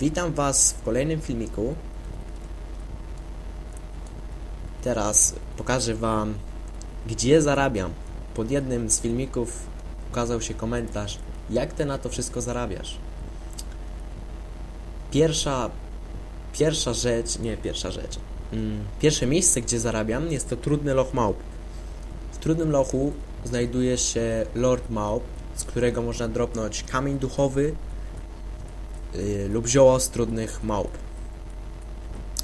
Witam Was w kolejnym filmiku. Teraz pokażę Wam, gdzie zarabiam. Pod jednym z filmików ukazał się komentarz, jak Ty na to wszystko zarabiasz. Pierwsza, pierwsza rzecz, nie pierwsza rzecz. Mm, pierwsze miejsce, gdzie zarabiam, jest to Trudny Loch Małp. W Trudnym Lochu znajduje się Lord Małp, z którego można dropnąć kamień duchowy, lub zioło z trudnych małp.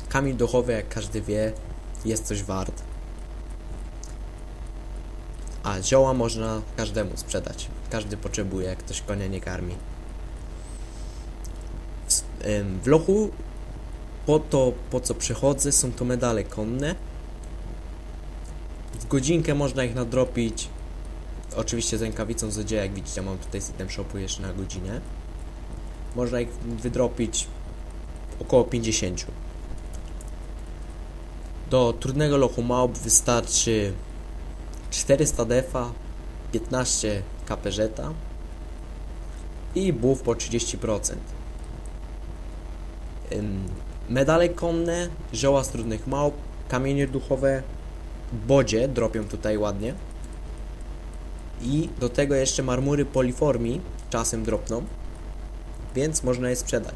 Kamień duchowy, jak każdy wie, jest coś wart. A zioła można każdemu sprzedać. Każdy potrzebuje, jak ktoś konia nie karmi. W, ym, w lochu po to, po co przychodzę, są to medale konne. W godzinkę można ich nadropić. Oczywiście z rękawicą złodzieja, jak widzicie, mam tutaj z shopu jeszcze na godzinę można ich wydropić około 50. Do trudnego lochu małp wystarczy 400 defa, 15 kaperzeta i buff po 30%. Ym, Medale konne, zioła z trudnych małp, kamienie duchowe, bodzie dropią tutaj ładnie. I do tego jeszcze marmury poliformii czasem dropną więc można je sprzedać.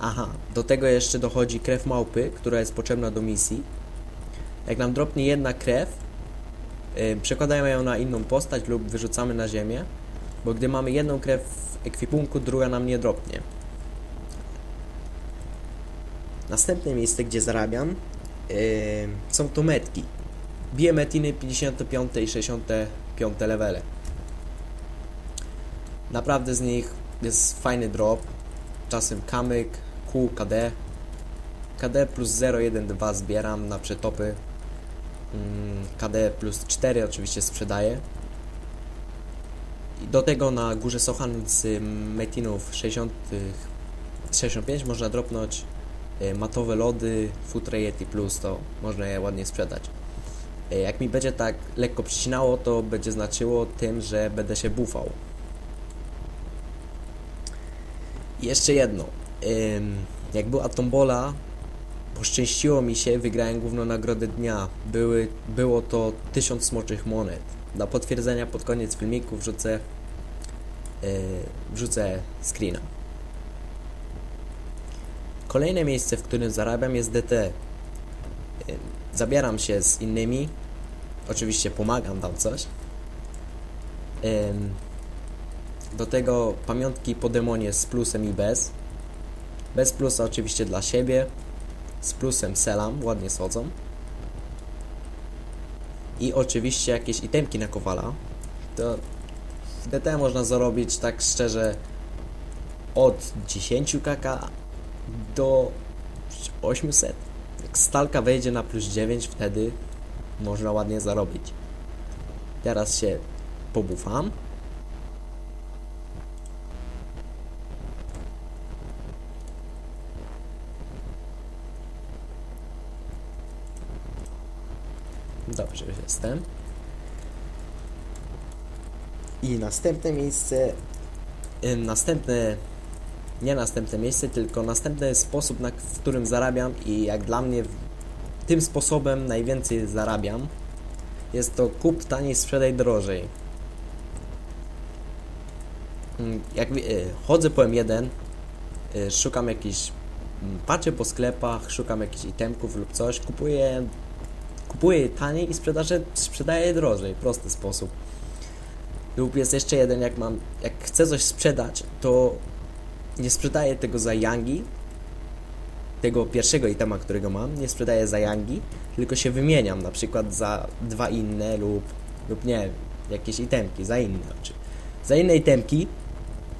Aha, do tego jeszcze dochodzi krew małpy, która jest potrzebna do misji. Jak nam dropnie jedna krew, yy, przekładajmy ją na inną postać lub wyrzucamy na ziemię, bo gdy mamy jedną krew w ekwipunku, druga nam nie dropnie. Następne miejsce, gdzie zarabiam, yy, są to metki. Biję metiny 55 i 65 levele. Naprawdę z nich jest fajny drop. Czasem kamyk, kół, KD. KD plus 0,1,2 zbieram na przetopy. Mm, KD plus 4 oczywiście sprzedaję. I do tego na górze Sochan z metinów 60, 65 można dropnąć y, matowe lody, Futre Yeti Plus, to można je ładnie sprzedać. Y, Jak mi będzie tak lekko przycinało, to będzie znaczyło tym, że będę się bufał. Jeszcze jedno. Jak była tombola, poszczęściło mi się, wygrałem główną nagrodę dnia. Były, było to 1000 smoczych monet. Dla potwierdzenia pod koniec filmiku wrzucę, yy, wrzucę screena. Kolejne miejsce, w którym zarabiam jest DT. Yy, zabieram się z innymi. Oczywiście pomagam tam coś. Do tego pamiątki po demonie z plusem i bez. Bez plusa oczywiście dla siebie. Z plusem selam, ładnie schodzą. I oczywiście jakieś itemki na kowala. To w DT można zarobić tak szczerze od 10 kk do 800. Jak stalka wejdzie na plus 9, wtedy można ładnie zarobić. Teraz się pobufam. Dobrze, już jestem. I następne miejsce. Następne. Nie następne miejsce, tylko następny sposób, na, w którym zarabiam i jak dla mnie tym sposobem najwięcej zarabiam. Jest to kup taniej, sprzedaj drożej. Mm, Jak y, chodzę po M1, y, szukam jakichś. mm, Patrzę po sklepach, szukam jakichś itemków lub coś, kupuję kupuję je taniej i sprzedaję, sprzedaję je drożej. Prosty sposób. Lub jest jeszcze jeden, jak mam, jak chcę coś sprzedać, to nie sprzedaję tego za Yangi, tego pierwszego itema, którego mam, nie sprzedaję za Yangi, tylko się wymieniam na przykład za dwa inne lub, lub nie wiem, jakieś itemki, za inne oczy. Za inne itemki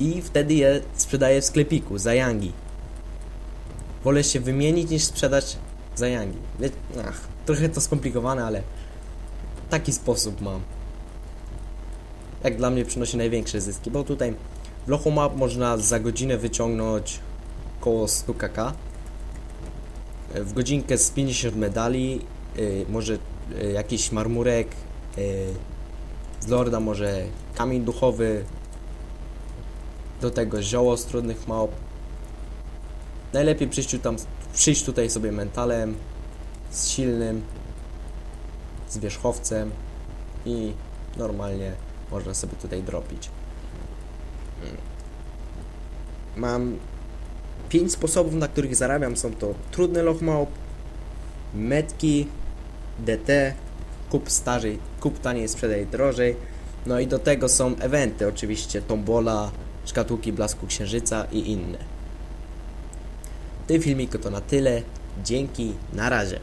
i wtedy je sprzedaję w sklepiku za Yangi. Wolę się wymienić niż sprzedać za Yangi. Wie, ach, trochę to skomplikowane, ale taki sposób mam. Jak dla mnie przynosi największe zyski, bo tutaj w lochu map można za godzinę wyciągnąć około 100 kk. W godzinkę z 50 medali, yy, może yy, jakiś marmurek, yy, z lorda może kamień duchowy, do tego zioło z trudnych małp. Najlepiej przyjść, tam, przyjść tutaj sobie mentalem, z silnym, z wierzchowcem i normalnie można sobie tutaj dropić. Mam pięć sposobów, na których zarabiam. Są to trudny loch małp, metki, DT, kup starzej, kup taniej, sprzedaj drożej. No i do tego są eventy, oczywiście tombola, szkatułki blasku księżyca i inne. W tym filmiku to na tyle. Dzięki, na razie.